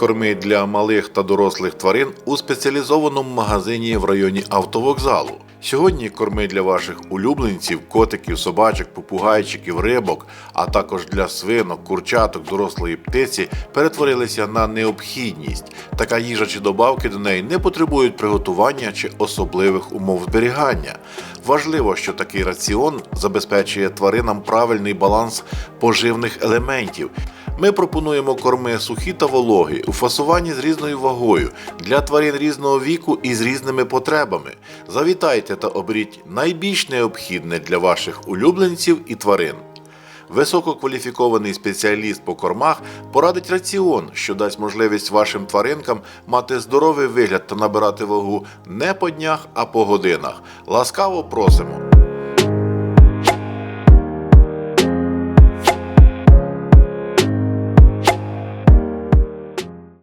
корми для малих та дорослих тварин у спеціалізованому магазині в районі автовокзалу. Сьогодні корми для ваших улюбленців, котиків, собачок, попугайчиків, рибок, а також для свинок, курчаток, дорослої птиці перетворилися на необхідність. Така їжа чи добавки до неї не потребують приготування чи особливих умов зберігання. Важливо, що такий раціон забезпечує тваринам правильний баланс поживних елементів. Ми пропонуємо корми сухі та вологі у фасуванні з різною вагою для тварин різного віку і з різними потребами. Завітайте та оберіть найбільш необхідне для ваших улюбленців і тварин. Висококваліфікований спеціаліст по кормах порадить раціон, що дасть можливість вашим тваринкам мати здоровий вигляд та набирати вагу не по днях, а по годинах. Ласкаво просимо!